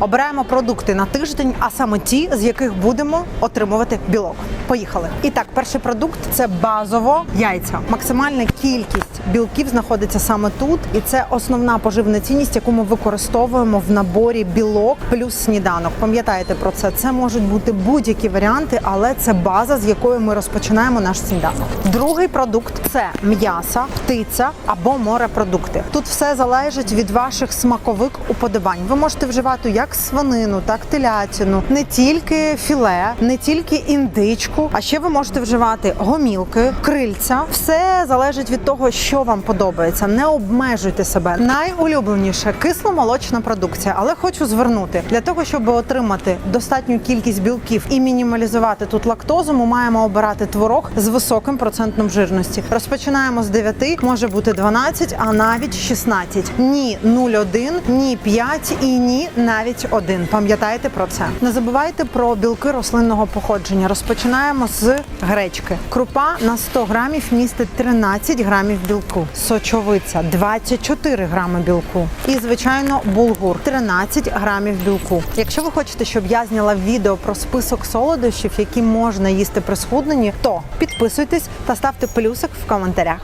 Обираємо продукти на тиждень, а саме ті, з яких будемо отримувати білок. Поїхали. І так, перший продукт це базово яйця. Максимальна кількість білків знаходиться саме тут, і це основна поживна цінність, яку ми використовуємо в наборі білок плюс сніданок. Пам'ятаєте про це? Це можуть бути будь-які варіанти, але це база, з якої ми розпочинаємо наш сніданок. Другий продукт це м'ясо, птиця або морепродукти. Тут все залежить від ваших смакових уподобань. Ви можете вживати як свинину, так телятину, не тільки філе, не тільки індичку, а ще ви можете вживати гомілки, крильця. Все залежить від того, що вам подобається. Не обмежуйте себе. Найулюбленіше кисломолочна продукція, але хочу звернути для того, щоб отримати достатню кількість білків і мінімалізувати тут лактозу, ми маємо обирати творог з високим процентом жирності. Розпочинаємо з 9, може бути 12, а навіть 16. Ні 0,1, ні 5 і ні навіть 1. Пам'ятайте про це. Не забувайте про білки рослинного походження. Розпочинаємо з гречки. Крупа на 100 грамів містить 13 грамів білку. Сочовиця 24 грами білку. І звичайно булгур 13 грамів білку. Якщо ви хочете, щоб я зняла відео про список солодощів, які можна їсти при схудненні, то підписуйтесь та ставте плюсик в коментарях.